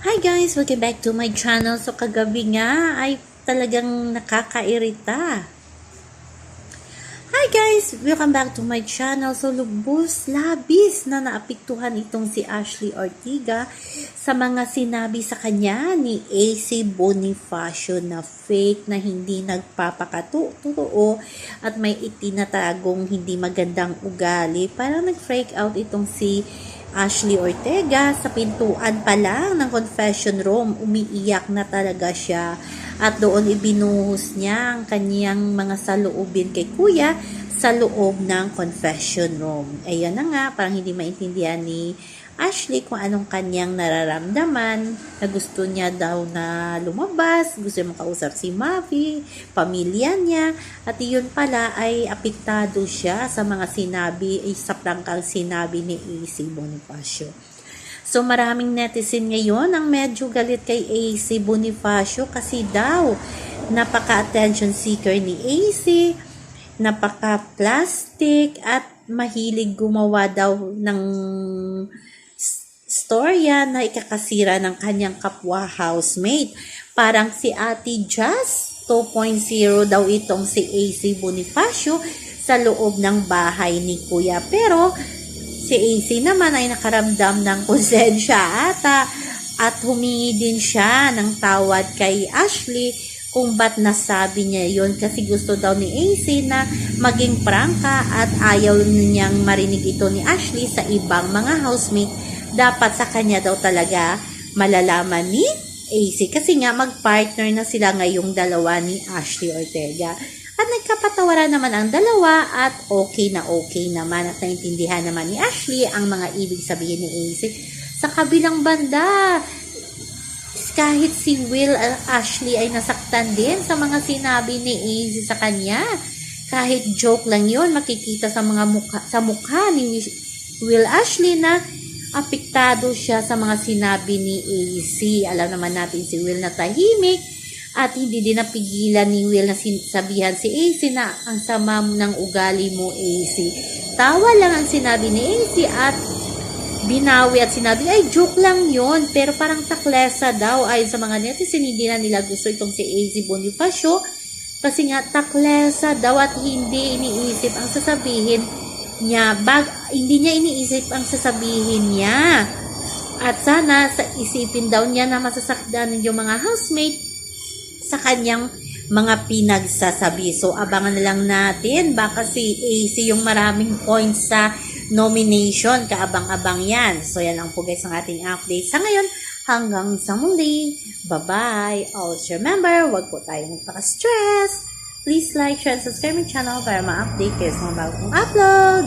Hi guys! Welcome back to my channel. So kagabi nga ay talagang nakakairita. Hi guys! Welcome back to my channel. So lubos, labis na naapektuhan itong si Ashley Ortiga sa mga sinabi sa kanya ni AC Bonifacio na fake na hindi nagpapakatotoo at may itinatagong hindi magandang ugali. Parang nag-freak out itong si Ashley Ortega sa pintuan pa lang ng confession room. Umiiyak na talaga siya. At doon ibinuhos niya ang kanyang mga saloobin kay kuya sa loob ng confession room. Ayan na nga, parang hindi maintindihan ni Ashley kung anong kanyang nararamdaman, na gusto niya daw na lumabas, gusto niya makausap si Mavi, pamilya niya, at iyon pala ay apektado siya sa mga sinabi, ay sa prangkang sinabi ni AC Bonifacio. So maraming netizen ngayon ang medyo galit kay AC Bonifacio kasi daw napaka-attention seeker ni AC, napaka-plastic at mahilig gumawa daw ng storya na ikakasira ng kanyang kapwa housemate. Parang si Ate Jazz 2.0 daw itong si AC Bonifacio sa loob ng bahay ni Kuya. Pero si AC naman ay nakaramdam ng konsensya ata at humingi din siya ng tawad kay Ashley kung ba't nasabi niya yon kasi gusto daw ni AC na maging prangka at ayaw niyang marinig ito ni Ashley sa ibang mga housemate dapat sa kanya daw talaga malalaman ni AC kasi nga magpartner na sila ngayong dalawa ni Ashley Ortega. At nagkapatawaran naman ang dalawa at okay na okay naman at naintindihan naman ni Ashley ang mga ibig sabihin ni AC. Sa kabilang banda, kahit si Will at Ashley ay nasaktan din sa mga sinabi ni AC sa kanya. Kahit joke lang yon makikita sa mga mukha, sa mukha ni Will Ashley na apektado siya sa mga sinabi ni AC. Alam naman natin si Will na tahimik at hindi din napigilan ni Will na sabihan si AC na ang sama ng ugali mo AC. Tawa lang ang sinabi ni AC at binawi at sinabi, ay joke lang yon pero parang taklesa daw ay sa mga netizen hindi na nila gusto itong si AZ Bonifacio kasi nga taklesa daw at hindi iniisip ang sasabihin niya bag hindi niya iniisip ang sasabihin niya at sana sa isipin daw niya na masasakdan yung mga housemate sa kanyang mga pinagsasabi. So, abangan na lang natin. Baka si AC yung maraming points sa nomination. Kaabang-abang yan. So, yan lang po guys ang ating update. Sa ngayon, hanggang sa muli. Bye-bye. Always remember, wag po tayo magpaka-stress. Please like, share, and subscribe my channel para ma-update kayo sa mga bagong upload.